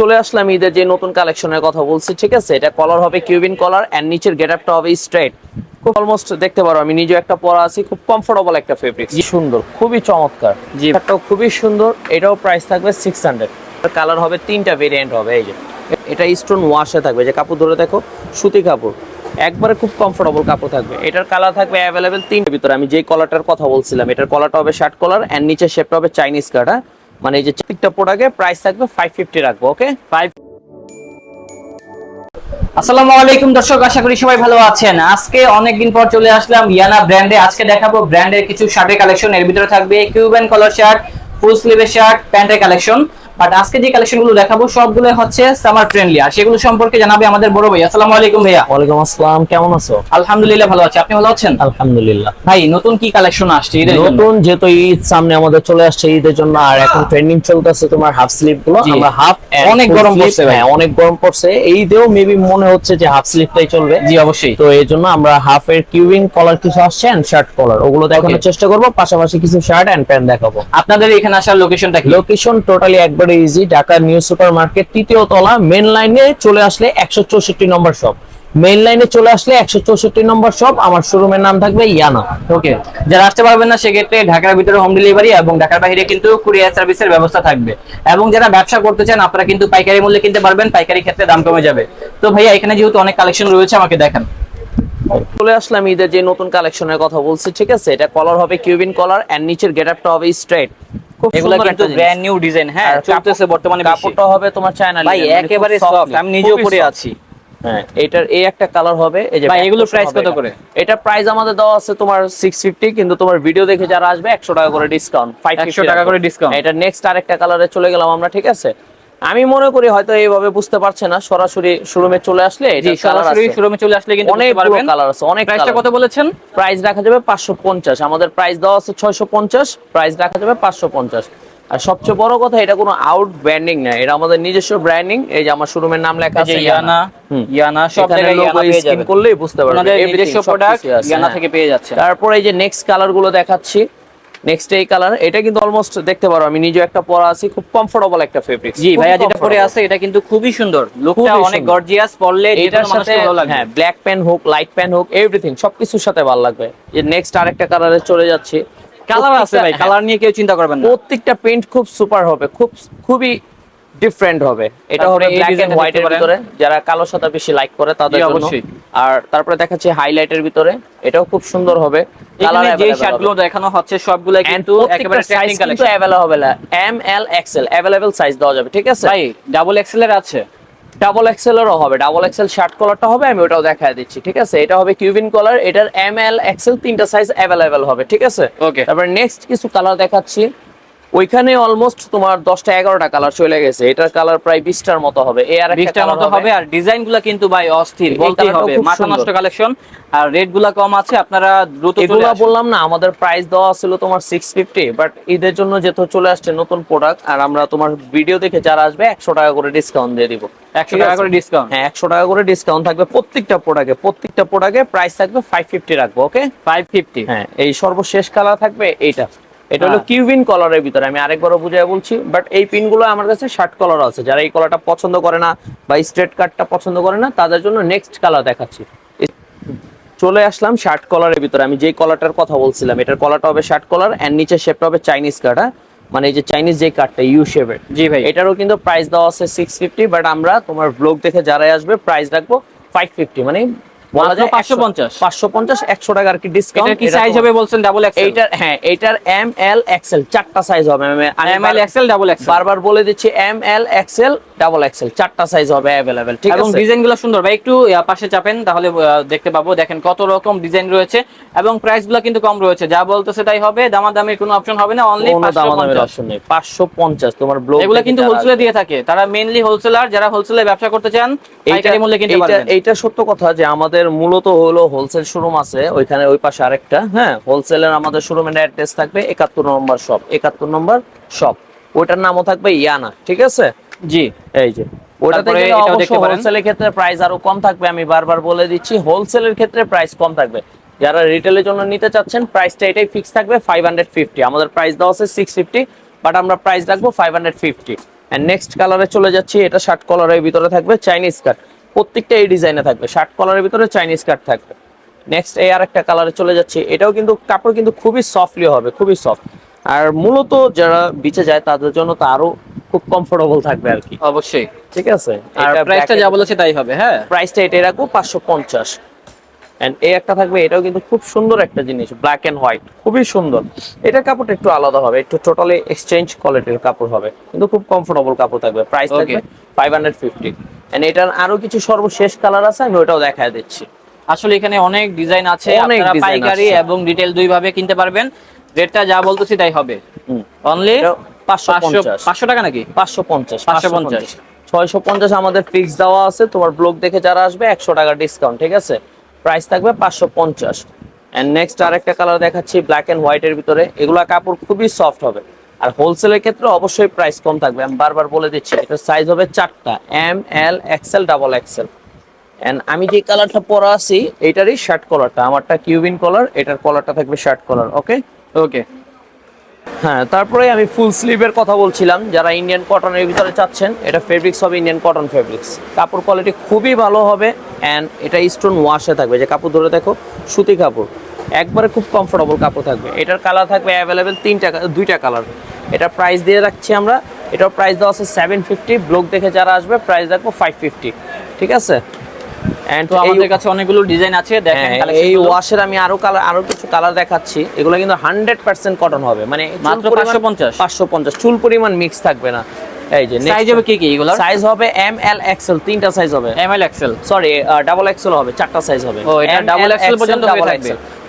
চলে আসলাম ঈদের যে নতুন কালেকশনের কথা বলছি ঠিক আছে? এটা কলার হবে কিউবিন কলার এন্ড নিচের গেটআপটা হবে স্ট্রেট খুব অলমোস্ট দেখতে পারো আমি নিজে একটা পরা আছি খুব কমফোর্টেবল একটা ফেব্রিক সুন্দর খুবই চমৎকার। জি। এটাও খুবই সুন্দর এটাও প্রাইস থাকবে সিক্স হান্ড্রেড কালার হবে তিনটা ভেরিয়েন্ট হবে এই যে। এটা স্টোন ওয়াশে থাকবে যে কাপড় ধরে দেখো সুতি কাপড়। একবারে খুব কমফোর্টেবল কাপড় থাকবে। এটার কালার থাকবে অ্যাভেলেবেল তিনটার ভিতরে। আমি যেই কলারটার কথা বলছিলাম এটার কলারটা হবে শার্ট কলার এন্ড নিচের শেপটা হবে চাইনিজ কাট হ্যাঁ? মানে এই যে প্রত্যেকটা প্রোডাক্টে প্রাইস থাকবে ফাইভ ফিফটি রাখব ওকে ফাইভ আসসালামু আলাইকুম দর্শক, আশা করি সবাই ভালো আছেন। আজকে অনেকদিন পর চলে আসলাম ইয়ানা ব্র্যান্ডে আজকে দেখাবো ব্র্যান্ডের কিছু শার্টের কালেকশন এর ভিতরে থাকবে কিউবেন কলার শার্ট ফুল স্লিভের শার্ট প্যান্টের কালেকশন বাট আজকে যে কালেকশনগুলো দেখাবো সবগুলো হচ্ছে সামার ফ্রেন্ডলি আর সেগুলো সম্পর্কে জানাবে আমাদের বড় ভাই। আসসালামু আলাইকুম ভাইয়া। ওয়ালাইকুম আসসালাম কেমন আছো? আলহামদুলিল্লাহ ভালো আছি। আপনি ভালো আছেন? আলহামদুলিল্লাহ। ভাই নতুন কি কালেকশন আসছে ঈদের? নতুন যেহেতু ঈদ সামনে আমাদের চলে আসছে ঈদের জন্য আর এখন ট্রেন্ডিং চলতেছে তোমার হাফ স্লিভগুলো। আমরা হাফ অনেক গরম পড়ছে ভাই। হ্যাঁ অনেক গরম পড়ছে। এইদেও মেবি মনে হচ্ছে যে হাফ স্লিভটাই চলবে। জি অবশ্যই। তো এই জন্য আমরা হাফ এর কিউবিং কলার কিছু আসছে এন্ড শার্ট কলার ওগুলো দেখানোর চেষ্টা করব পাশাপাশি কিছু শার্ট এন্ড প্যান্ট দেখাবো। আপনাদের এখানে আসার লোকেশনটা কি? লোকেশন টোটালি একবারে easy Dhaka new super market তৃতীয় তলা মেন লাইনে চলে আসলে একশো চৌষট্টি নম্বর শপ। মেন লাইনে চলে আসলে একশো চৌষট্টি নম্বর শপ আমার শোরুমের নাম থাকবে ইয়ানা। ওকে যারা আসতে পারবেন না সেক্ষেত্রে ঢাকার ভিতরে হোম ডেলিভারি এবং ঢাকার বাইরে কিন্তু কুরিয়ার সার্ভিসের ব্যবস্থা থাকবে। এবং যারা ব্যবসা করতে চান আপনারা কিন্তু পাইকারি মূল্যে কিনতে পারবেন পাইকারি ক্ষেত্রে দাম কমে যাবে। তো ভাইয়া এখানে যেহেতু অনেক কালেকশন রয়েছে আমাকে দেখান। চলে আসলাম ঈদের যে নতুন কালেকশনের কথা বলছি ঠিক আছে? এটা কলার হবে কিউবিন কলার এন্ড নিচের গেটআপটা হবে স্ট্রেট এগুলো কিন্তু ব্র্যান্ড নিউ ডিজাইন হ্যাঁ চলতেছে বর্তমানে কাপড়টা হবে তোমার চায়না ভাই একেবারে সফট আমি নিজেও পরে আছি। হ্যাঁ। এটার এই একটা কালার হবে এই যে ভাই, price হবে কত করে? এটা। প্রাইস আমাদের দেওয়া আছে তোমার 650 কিন্তু তোমার ভিডিও দেখে যারা আসবে 100 টাকা করে ডিসকাউন্ট 100 টাকা করে ডিসকাউন্ট এটা নেক্সট আরেকটা কালারে চলে গেলাম আমরা ঠিক আছে? আমি মনে করি হয়তো এইভাবে বুঝতে পারছে না সরাসরি শোরুমে চলে আসলে সরাসরি শোরুমে চলে আসলে কিন্তু অনেক পারবেন। কালার আছে অনেক প্রাইসটা কত বলেছেন? প্রাইস রাখা যাবে পাঁচশো পঞ্চাশ আমাদের প্রাইস দেওয়া আছে ছয়শো পঞ্চাশ প্রাইস রাখা যাবে পাঁচশো পঞ্চাশ। আর সবচেয়ে বড় কথা এটা কোনো আউট ব্র্যান্ডিং না এটা আমাদের নিজস্ব ব্র্যান্ডিং এই যে আমার শোরুমের নাম লেখা আছে ইয়ানা ইয়ানা সব জায়গায় ইয়ানা পেয়ে যাবেন। করলেই বুঝতে পারবেন নিজস্ব প্রোডাক্ট ইয়ানা। থেকে পেয়ে যাচ্ছে। তারপরে এই যে নেক্সট কালারগুলো দেখাচ্ছি। নেক্সট এই কালার এটা কিন্তু অলমোস্ট দেখতে পারো আমি নিজে একটা পরা আছি খুব কমফোর্টেবল একটা ফেব্রিক জি ভাইয়া যেটা পরে আছে এটা কিন্তু খুবই সুন্দর। লুকটা অনেক গর্জিয়াস পরলে এটার সাথে ভালো লাগবে। হ্যাঁ ব্ল্যাক প্যান্ট হোক লাইট প্যান্ট হোক এভরিথিং সবকিছুর সাথে ভালো লাগবে। যে নেক্সট আরেকটা কালারে চলে যাচ্ছে। কালার আছে ভাই কালার নিয়ে কেউ চিন্তা করবেন না। প্রত্যেকটা পেন্ট খুব সুপার হবে খুব খুবই ডিফারেন্ট হবে। এটা হবে ব্ল্যাক এন্ড হোয়াইট এর ভিতরে। যারা কালো সাদা বেশি লাইক করে তাদের জন্য। অবশ্যই। আর তারপরে দেখাচ্ছি হাইলাইটের ভিতরে। এটাও খুব সুন্দর হবে। এখানে যে শার্টগুলো দেখানো হচ্ছে সবগুলো কিন্তু একেবারে ট্রেন্ডিং কিন্তু available M L XL available size দেওয়া যাবে ঠিক আছে? ভাই ডাবল এক্সেল এর আছে। ডাবল এক্সেলেরও হবে। ডাবল এক্সেল শার্ট কলারটা হবে আমি ওটাও দেখায় দিচ্ছি ঠিক আছে? এটা হবে কিউবিন কলার এটার এম এল এক্সেল তিনটা সাইজ অ্যাভেলেবেল হবে ঠিক আছে? ওকে তারপর নেক্সট কিছু কালার দেখাচ্ছি। ওইখানে অলমোস্ট তোমার দশটা এগারোটা কালার চলে গেছে। এটার কালার প্রায় বিশটার মতো হবে। এ আর বিশটার মতো হবে। আর ডিজাইনগুলা কিন্তু ভাই অস্থির এই হবে মাথা নষ্ট কালেকশন আর রেটগুলা কম আছে আপনারা দ্রুত এগুলা বললাম না আমাদের প্রাইস দেওয়া ছিল তোমার সিক্স ফিফটি বাট ঈদের জন্য যেহেতু চলে আসছে নতুন প্রোডাক্ট আর আমরা তোমার ভিডিও দেখে যারা আসবে একশো টাকা করে ডিসকাউন্ট দিয়ে দিব। 100 টাকা করে ডিসকাউন্ট হ্যাঁ একশো টাকা করে ডিসকাউন্ট থাকবে প্রত্যেকটা প্রোডাক্টে প্রত্যেকটা প্রোডাক্টে প্রাইস থাকবে ফাইভ ফিফটি রাখব ওকে 550 হ্যাঁ এই সর্বশেষ কালার থাকবে এইটা। এটা হলো হ্যাঁ। কিউবিন কলারের ভিতরে আমি আরেকবারও বুঝাই বলছি বাট এই পিনগুলো আমার কাছে শার্ট কালার আছে। যারা এই কলারটা পছন্দ করে না বা স্ট্রেট কাটটা পছন্দ করে না তাদের জন্য নেক্সট কালার দেখাচ্ছি। চলে আসলাম শার্ট কলারের ভিতরে। আমি যেই কলারটার কথা বলছিলাম এটার কলারটা হবে শার্ট কলার এন্ড নিচের শেপটা হবে চাইনিজ কাট হ্যাঁ? মানে এই যে চাইনিজ যে কাটটা ইউ শেপের জি ভাই। এটারও কিন্তু প্রাইস দেওয়া আছে সিক্স ফিফটি বাট আমরা তোমার ব্লগ দেখে যারাই আসবে প্রাইস রাখব ফাইভ ফিফটি মানে 550 পাঁচশো পঞ্চাশ। একশো টাকা আর কি ডিসকাউন্ট কি সাইজ হবে বলছেন ডাবল এক্সেল এইটার হ্যাঁ এইটার এম এল এক্সেল চারটা সাইজ হবে আমি আমি M L XL double XL বারবার বলে দিচ্ছি M L XL double XL চারটা সাইজ হবে অ্যাভেলেবেল ঠিক এবং আছে? ডিজাইনগুলো সুন্দর। ভাই একটু পাশে চাপেন তাহলে দেখতে পাবো। দেখেন কত রকম ডিজাইন রয়েছে এবং প্রাইসগুলো কিন্তু কম রয়েছে। যা বলতেছে তাই হবে দামাদামির কোনো অপশন হবে না অনলি অপশন নেই। পাঁচশো পঞ্চাশ তোমার ব্লগ এগুলো কিন্তু হোলসেলে দিয়ে থাকে। তারা মেইনলি হোলসেলার যারা হোলসেলে ব্যবসা করতে চান পাইকারি মূল্যে কিনতে পারবেন। এইটা সত্য কথা যে আমাদের মূলত হলো হোলসেল শোরুম আছে ওইখানে ওই পাশে আরেকটা হ্যাঁ হোলসেলের আমাদের শোরুমের অ্যাড্রেস থাকবে একাত্তর নম্বর শপ একাত্তর নম্বর শপ ওইটার নামও থাকবে ইয়ানা ঠিক আছে? জি এই যে। ওটাতে। হোলসেলের ক্ষেত্রে প্রাইস আরও কম থাকবে আমি বারবার বলে দিচ্ছি হোলসেলের ক্ষেত্রে প্রাইস কম থাকবে। যারা রিটেলের জন্য নিতে চাচ্ছেন প্রাইসটা এটাই ফিক্স থাকবে ফাইভ হান্ড্রেড ফিফটি আমাদের প্রাইস দেওয়া আছে সিক্স ফিফটি বাট আমরা প্রাইস রাখব five hundred fifty and next কালারে চলে যাচ্ছি এটা শার্ট কলারের ভিতরে থাকবে চাইনিজ কাট প্রত্যেকটা এই ডিজাইনে থাকবে। শার্ট কলারের ভিতরে চাইনিজ কাট থাকবে। নেক্সট এই আর একটা কালারে চলে যাচ্ছে। এটাও কিন্তু কাপড় কিন্তু খুবই সফটলি হবে খুবই সফট আর মূলত যারা বিচে যায় তাদের জন্য তো আরও খুব কমফোর্টেবল থাকবে আর কি। অবশ্যই। ঠিক আছে? আর প্রাইসটা যা বলেছে তাই হবে হ্যাঁ? প্রাইসটা এটা রাখব পাঁচশো পঞ্চাশ। এন্ড এই একটা থাকবে এটাও কিন্তু খুব সুন্দর একটা জিনিস ব্ল্যাক এন্ড হোয়াইট খুবই সুন্দর। এটা কাপড়টা একটু আলাদা হবে একটু টোটালি এক্সচেঞ্জ কোয়ালিটির কাপড় হবে। কিন্তু খুব কমফোর্টেবল কাপড় থাকবে। প্রাইস. থাকবে ফাইভ হান্ড্রেড ফিফটি এন্ড এটার আরও কিছু সর্বশেষ কালার আছে আমি ওটাও দেখায় দিচ্ছি। আসলে এখানে অনেক ডিজাইন আছে আপনারা পাইকারি এবং রিটেল দুই ভাবে কিনতে পারবেন। রেটটা যা বলতেছি তাই হবে। অনলি পাঁচশো পঞ্চাশ। পাঁচশো টাকা নাকি? পাঁচশো পঞ্চাশ 550 ছয়শো পঞ্চাশ আমাদের ফিক্স দেওয়া আছে তোমার ব্লগ দেখে যারা আসবে একশো টাকা ডিসকাউন্ট ঠিক আছে? প্রাইস থাকবে পাঁচশো পঞ্চাশ। এন্ড নেক্সট আরেকটা কালার দেখাচ্ছি ব্ল্যাক এন্ড হোয়াইট এর ভিতরে। এগুলা কাপড় খুবই সফট হবে। আর হোলসেলের ক্ষেত্রে অবশ্যই প্রাইস কম থাকবে। আমি বারবার বলে দিচ্ছি, এটা সাইজ হবে চারটা M L XL double XL and আমি যে কালারটা পরা আছি, এটারই শার্ট কলারটা আমারটা কিউবিন কলার এটার কলারটা থাকবে শার্ট কলার ওকে ওকে হ্যাঁ তারপরে আমি ফুল স্লিভের কথা বলছিলাম। যারা ইন্ডিয়ান কটনের ভিতরে চাচ্ছেন, এটা ফেব্রিক্স হবে ইন্ডিয়ান কটন ফেব্রিক্স কাপড় কোয়ালিটি খুবই ভালো হবে অ্যান্ড এটা স্টোন ওয়াশে থাকবে। যে কাপড় ধরে দেখো, সুতি কাপড়। একবারে খুব কমফোর্টেবল কাপড় থাকবে। এটার কালার থাকবে অ্যাভেলেবেল তিনটা, দুইটা কালার এটা প্রাইস দিয়ে রাখছি আমরা। এটার প্রাইস দেওয়া আছে সেভেন ফিফটি ব্লগ দেখে যারা আসবে প্রাইস রাখব ফাইভ ফিফটি ঠিক আছে? অ্যান্ড আমাদের কাছে অনেকগুলো ডিজাইন আছে দেখেন হ্যাঁ, এই ওয়াশের আমি আরও কালার আরও কিছু কালার দেখাচ্ছি। এগুলো কিন্তু হান্ড্রেড পার্সেন্ট কটন হবে। মানে মাত্র 550? পাঁচশো পঞ্চাশ। চুল পরিমাণ মিক্স থাকবে না। এই যে সাইজ হবে কি কি এগুলো সাইজ হবে এম এল এক্সেল তিনটা সাইজ হবে। M L XL sorry double XL হবে চারটা সাইজ হবে। ও, এটা L, XL পর্যন্ত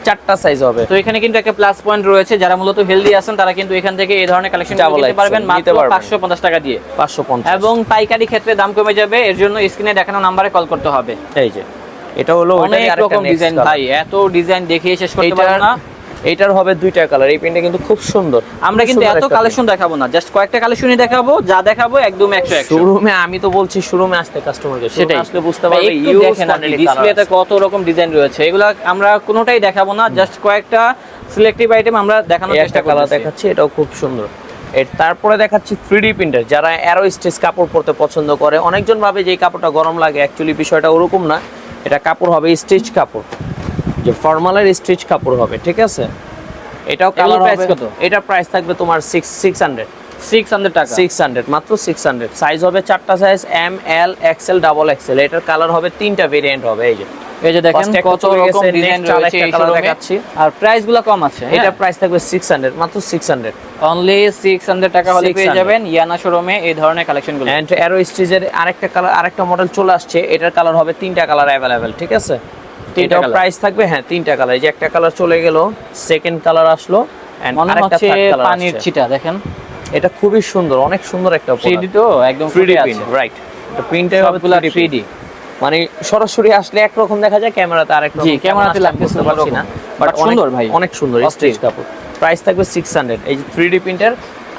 চারটা সাইজ হবে। তো এখানে কিন্তু একটা প্লাস পয়েন্ট রয়েছে। যারা মূলত হেলদি আছেন তারা কিন্তু এখান থেকে এই ধরনের কালেকশন নিতে পারবেন। মাত্র পারবেন। পাঁচশো পঞ্চাশ টাকা দিয়ে। পাঁচশো পঞ্চাশ। এবং পাইকারি ক্ষেত্রে দাম কমে যাবে। এর জন্য স্ক্রিনে দেখানো নম্বরে কল করতে হবে। এই যে এটা হলো অনেক রকম ডিজাইন। ভাই এত ডিজাইন দেখিয়ে শেষ করতে পারব না। এইটার হবে দুইটা কালার এই প্রিন্টটা কিন্তু খুব সুন্দর। আমরা কিন্তু এত কালেকশন দেখাবো না জাস্ট কয়েকটা কালেকশনই দেখাবো যা দেখাবো একদম একশো একশো। শোরুমে আমি তো বলছি শোরুমে আসতে কাস্টমারকে সেটাই। আসলে বুঝতে পারবে ইউজ দেখেন আপনি ডিসপ্লেতে কত রকম ডিজাইন রয়েছে এগুলা আমরা কোনোটাই দেখাবো না জাস্ট কয়েকটা সিলেক্টিভ আইটেম আমরা দেখানোর চেষ্টা একটা কালার দেখাচ্ছি এটাও খুব সুন্দর। এর তারপরে দেখাচ্ছি থ্রি প্রিন্টার যারা অ্যারো স্টেজ কাপড় পরতে পছন্দ করে অনেকজন ভাবে যে কাপড়টা গরম লাগে অ্যাকচুয়ালি বিষয়টা ওরকম না এটা কাপড় হবে স্টিচ কাপড়। যে ফর্মালের স্টিচ কাপড় হবে ঠিক আছে? এটাও কালার হবে। কত? এটা প্রাইস থাকবে তোমার six six hundred six hundred টাকা? সিক্স হান্ড্রেড মাত্র সিক্স হান্ড্রেড সাইজ হবে চারটা size M L XL double XL এটার কালার হবে তিনটা ভেরিয়েন্ট হবে এই যে। এই যে দেখেন কত রকম ডিজাইন রয়েছে এই শোরুমে দেখাচ্ছি। আর প্রাইসগুলো কম আছে এটা প্রাইস থাকবে সিক্স হান্ড্রেড মাত্র six hundred only six hundred টাকা হলে পেয়ে 600 যাবেন ইয়ানা শোরুমে এই ধরনের কালেকশনগুলো। অ্যান্ড অ্যারো স্টিজের আরেকটা কালার আরেকটা মডেল চলে আসছে এটার কালার হবে তিনটা কালার অ্যাভেলেবেল ঠিক আছে? তিনটা প্রাইস থাকবে হ্যাঁ তিনটা কালার এই যে একটা কালার চলে গেল সেকেন্ড কালার আসলো মনে আরেকটা হচ্ছে third colour পানির। ছিটা দেখেন। এটা খুবই সুন্দর অনেক সুন্দর একটা থ্রি ডি তো একদম 3D ফুটে প্রিন্ট আছে। রাইট এটা প্রিন্টটাই হবে সবগুলা 3D 3D মানে সরাসরি আসলে একরকম দেখা যায় ক্যামেরাতে আরেক রকম জি, ক্যামেরাতে লাগতেছে পারছি না। বাট সুন্দর ভাই। অনেক সুন্দর। স্ট্রেচ কাপড়। প্রাইস থাকবে 600 এই যে 3D প্রিন্টার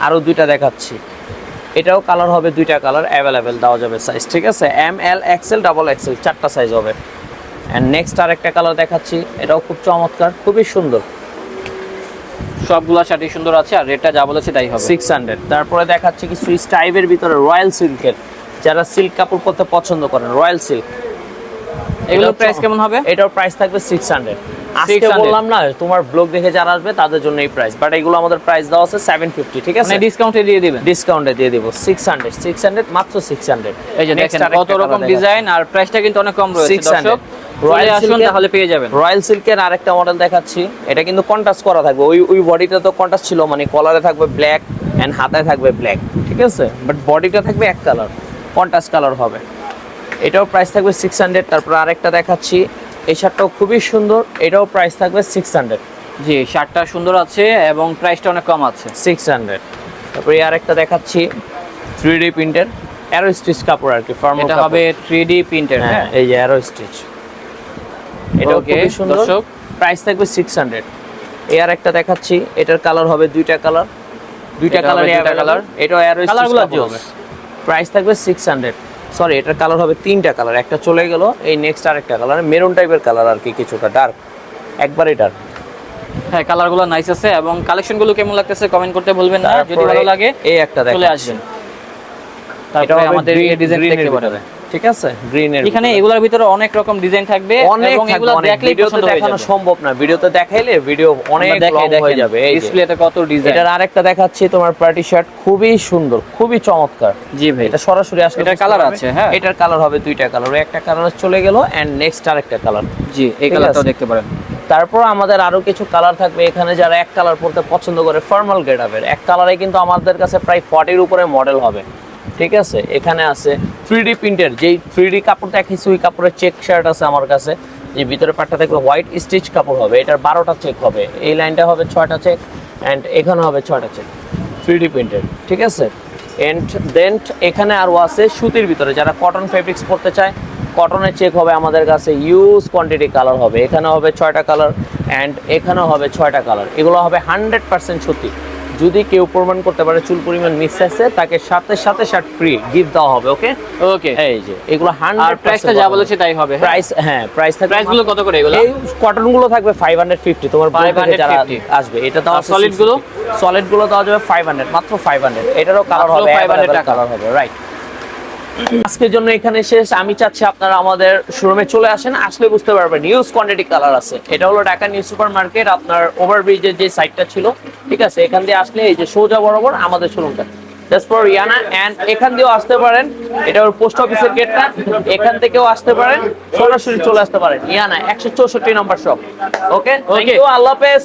আরও দুইটা দেখাচ্ছি। এটাও কালার হবে দুইটা কালার অ্যাভেলেবেল দেওয়া যাবে সাইজ ঠিক আছে? M L XL double XL চারটা সাইজ হবে। এন্ড নেক্সট আরেকটা কালার দেখাচ্ছি এটাও খুব চমৎকার খুবই সুন্দর। সবগুলা শাড়ি সুন্দর আছে আর রেটটা যা বলেছে তাই হবে। সিক্স হান্ড্রেড তারপরে দেখাচ্ছি কিছু স্টাইভের ভিতরে রয়্যাল সিল্কের যারা সিল্ক কাপড় পরতে পছন্দ করেন রয়্যাল সিল্ক এগুলোর প্রাইস কেমন হবে? এটার প্রাইস থাকবে সিক্স হান্ড্রেড আজকে বললাম না তোমার ব্লগ দেখে যারা আসবে তাদের জন্য এই প্রাইস বাট এগুলো আমাদের প্রাইস দেওয়া আছে সেভেন ফিফটি ঠিক আছে? ডিসকাউন্টে দিয়ে দিবেন? ডিসকাউন্টে দিয়ে দিব সিক্স হান্ড্রেড সিক্স হান্ড্রেড মাত্র সিক্স হান্ড্রেড এই যে দেখেন কত রকম ডিজাইন আর প্রাইসটা কিন্তু অনেক কম রয়েছে 600 দর্শক। Royal রয়্যাল আসুন তাহলে পেয়ে যাবেন। রয়্যাল সিল্কের আরেকটা মডেল দেখাচ্ছি। এটা কিন্তু কন্ট্রাস্ট করা থাকবে। ওই ওই বডিটা তো কন্ট্রাস্ট ছিল মানে কলারে থাকবে ব্ল্যাক এন্ড হাতায় থাকবে ব্ল্যাক ঠিক আছে? বাট বডিটা থাকবে এক কালার কন্ট্রাস্ট কালার হবে। এটাও প্রাইস থাকবে সিক্স হান্ড্রেড তারপর আরেকটা দেখাচ্ছি। এই শার্টটাও খুবই সুন্দর এটাও প্রাইস থাকবে সিক্স হান্ড্রেড জি শার্টটা সুন্দর আছে এবং প্রাইসটা অনেক কম আছে। সিক্স হান্ড্রেড তারপরে আরেকটা দেখাচ্ছি থ্রি ডি প্রিন্টের অ্যারো স্টিচ কাপড় আর কি এটা হবে 3D প্রিন্টের হ্যাঁ হ্যাঁ। এই যে অ্যারো স্টিচ খুবই সুন্দর। দর্শক। প্রাইস থাকবে সিক্স হান্ড্রেড এই আর একটা দেখাচ্ছি এটার কালার হবে দুইটা কালার দুইটা কালার কালার স্টিচগুলো হবে। প্রাইস থাকবে সিক্স হান্ড্রেড সরি এটার কালার হবে তিনটা কালার একটা চলে গেল এই নেক্সট আরেকটা কালার মেরুন টাইপের কালার আর কি কিছুটা ডার্ক একবারই ডার্ক হ্যাঁ কালারগুলো নাইস আছে এবং কালেকশনগুলো কেমন লাগতেছে কমেন্ট করতে ভুলবেন না। যদি ভালো লাগে এই একটা চলে আসবেন। তারপরে আমাদের এই ডিজাইন দেখতে পারেন ঠিক আছে? গ্রিনের এখানে এগুলোর ভিতরে অনেক রকম ডিজাইন থাকবে এবং এগুলো পছন্দ হয়ে যাবে। সম্ভব না। ভিডিওতে দেখাইলে ভিডিও অনেক লং হয়ে যাবে এই যে। ডিসপ্লেতে কত ডিজাইন এটার আরেকটা দেখাচ্ছি তোমার পার্টি শার্ট খুবই সুন্দর খুবই চমৎকার। জি ভাই। এটা সরাসরি আসলে এটার পারবে। আছে, হ্যাঁ। এটার কালার হবে দুইটা কালার একটা কালার চলে গেল এন্ড নেক্সট আরেকটা কালার জি এই কালারটাও দেখতে পারেন। তারপর আমাদের আরও কিছু কালার থাকবে। এখানে যারা এক কালার পরতে পছন্দ করে ফর্মাল গেটআপের এক কালারে কিন্তু আমাদের কাছে প্রায় ফর্টির উপরে মডেল হবে। ঠিক আছে? এখানে আছে থ্রি প্রিন্টের যেই থ্রি কাপড় দেখিস ওই কাপড়ের চেক শার্ট আছে আমার কাছে। যে ভিতরে পাটটা থাকবে হোয়াইট স্টিচ কাপড় হবে। এটার বারোটা চেক হবে। এই লাইনটা হবে ছয়টা চেক অ্যান্ড এখানে হবে ছয়টা চেক থ্রি ডি প্রিন্টের ঠিক আছে? অ্যান্ড দেন এখানে আরও আছে সুতির ভিতরে। যারা কটন ফেব্রিক্স পরতে চায় কটনের চেক হবে আমাদের কাছে। ইউজ কোয়ান্টিটি কালার হবে। এখানে হবে ছয়টা কালার অ্যান্ড এখানেও হবে ছয়টা কালার এগুলো হবে হান্ড্রেড পার্সেন্ট সত্যি যদি কেউ প্রমাণ করতে পারে চুল পরিমাণ মিস আছে তাকে সাথে সাথে শার্ট ফ্রি গিফট দেওয়া হবে ওকে ওকে এই যে এগুলো আর হান্ড্রেড প্রাইসটা যা বলেছে তাই হবে প্রাইস হ্যাঁ প্রাইস থাকবে প্রাইসগুলো কত করে এগুলো? এই কটনগুলো থাকবে 550 তোমার বই থেকে যারা 550 আসবে এটা দাও সলিডগুলো? সলিডগুলো দেওয়া যাবে 500 মাত্র 500 এটারও কালার হবে 500 500 টাকা। কালার হবে রাইট আজকের জন্য এখানে শেষ। আমি চাচ্ছি আপনারা আমাদের শোরুমে চলে আসেন। আসলে বুঝতে পারবেন নিউজ কোয়ান্টিটি কালার আছে। এটা হলো ঢাকা নিউ সুপার মার্কেট আপনার ওভারব্রিজের যে সাইটটা ছিল। ঠিক আছে? এখান দিয়ে আসলে এই যে সোজা বরাবর আমাদের শোরুমটা ফর ইয়ানা এন্ড এখান দিয়েও আসতে পারেন। এটা ওর পোস্ট অফিসের গেটটা এখান থেকেও আসতে পারেন। সরাসরি চলে আসতে পারেন। ইয়ানা একশো চৌষট্টি নম্বর শপ ওকে থ্যাংক আল্লাহ হাফেজ।